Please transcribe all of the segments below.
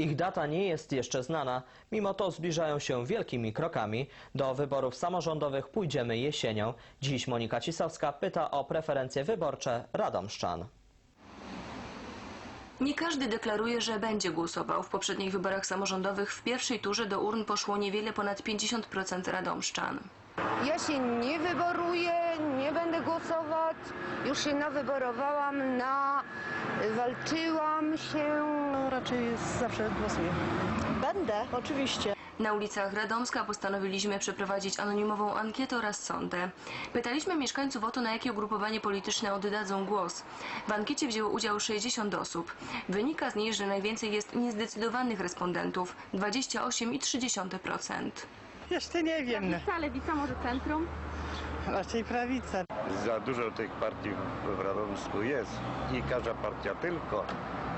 Ich data nie jest jeszcze znana, mimo to zbliżają się wielkimi krokami. Do wyborów samorządowych pójdziemy jesienią. Dziś Monika Cisowska pyta o preferencje wyborcze Radomszczan. Nie każdy deklaruje, że będzie głosował. W poprzednich wyborach samorządowych w pierwszej turze do urn poszło niewiele ponad 50% radomszczan. Ja się nie wyboruję, głosować. Już się nawyborowałam, na... walczyłam się. No, raczej zawsze głosuję. Będę, oczywiście. Na ulicach Radomska postanowiliśmy przeprowadzić anonimową ankietę oraz sondę. Pytaliśmy mieszkańców o to, na jakie ugrupowanie polityczne oddadzą głos. W ankiecie wzięło udział 60 osób. Wynika z niej, że najwięcej jest niezdecydowanych respondentów 28,3%. Jeszcze nie wiem. Lewica, lewica, może centrum? Raczej prawica. Za dużo tych partii w- Radomsku jest i każda partia tylko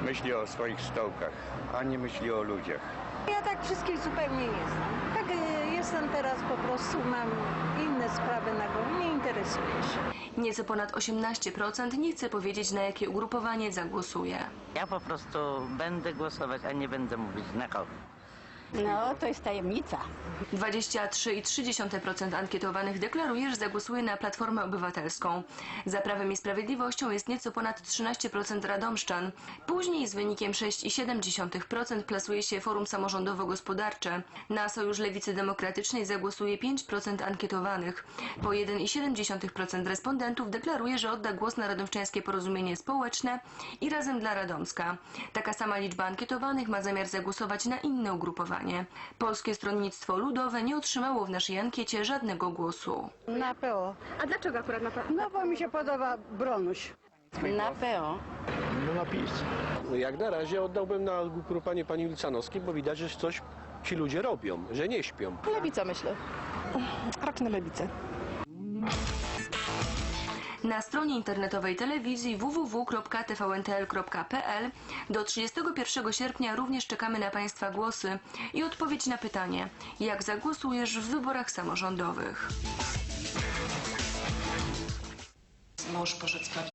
myśli o swoich stołkach, a nie myśli o ludziach. Ja tak wszystkich zupełnie nie znam. Tak e, jestem teraz po prostu, mam inne sprawy na głowie, nie interesuję się. Nieco ponad 18% nie chce powiedzieć, na jakie ugrupowanie zagłosuje. Ja po prostu będę głosować, a nie będę mówić na kogo. No, to jest tajemnica. 23,3% ankietowanych deklaruje, że zagłosuje na Platformę Obywatelską. Za Prawem i Sprawiedliwością jest nieco ponad 13% radomszczan. Później z wynikiem 6,7% plasuje się Forum Samorządowo-Gospodarcze. Na Sojusz Lewicy Demokratycznej zagłosuje 5% ankietowanych. Po 1,7% respondentów deklaruje, że odda głos na Radomszczańskie Porozumienie Społeczne i Razem dla Radomska. Taka sama liczba ankietowanych ma zamiar zagłosować na inne ugrupowanie. Polskie Stronnictwo Ludowe nie otrzymało w naszej ankiecie żadnego głosu. Na PO. A dlaczego akurat na to? No bo mi się podoba Bronuś. Na PO. No jak na razie oddałbym na ugrupowanie pani Wilcanowskiej, bo widać, że coś ci ludzie robią, że nie śpią. Lewica myślę. Raczej na lewicę. Na stronie internetowej telewizji www.tvntl.pl do 31 sierpnia również czekamy na Państwa głosy i odpowiedź na pytanie, jak zagłosujesz w wyborach samorządowych. Mąż poszedł spać